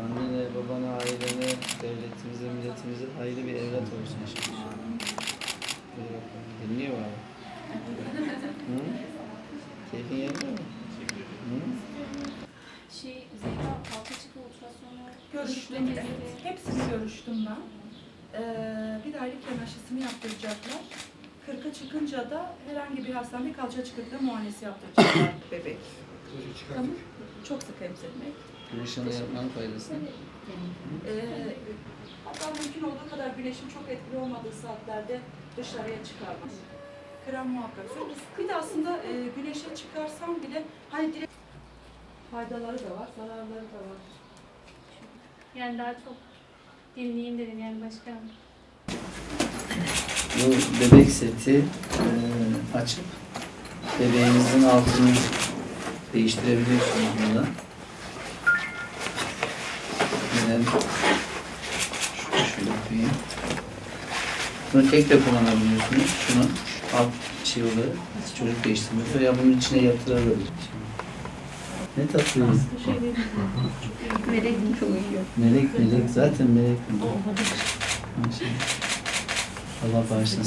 Annene, babana, ailene, devletimize, milletimize hayırlı bir evlat olursun inşallah. Hadi bakalım. Dinliyor abi. Hı? Keyfin yerinde mi? Hı? Şey, Zehra kalça çıkı ultrasonu Görüştüm. Hepsini görüştüm ben. Ee, bir aylık yanaşısını yaptıracaklar. 40'a çıkınca da herhangi bir hastanede kalça çıkıklığı muayenesi yaptıracaklar bebek. Tamam. Çok sık emzirmek. Güneşini yapmanın faydası? Ee, hatta mümkün olduğu kadar güneşin çok etkili olmadığı saatlerde dışarıya çıkarmak. Krem muhakkak. sür. Bir de aslında e, güneşe çıkarsam bile hani direkt faydaları da var, zararları da var. yani daha çok dinleyeyim dedim yani başka. Bu bebek seti eee, açıp bebeğinizin altını değiştirebiliyorsunuz burada. Neden? Şunu şöyle koyayım. Bunu tek de kullanabiliyorsunuz. Şunu alt şey olarak çocuk değiştirmek veya bunun içine yatırabilir. Ne tatlı. Melek çok iyi. Melek melek zaten melek. Maşallah. I love those.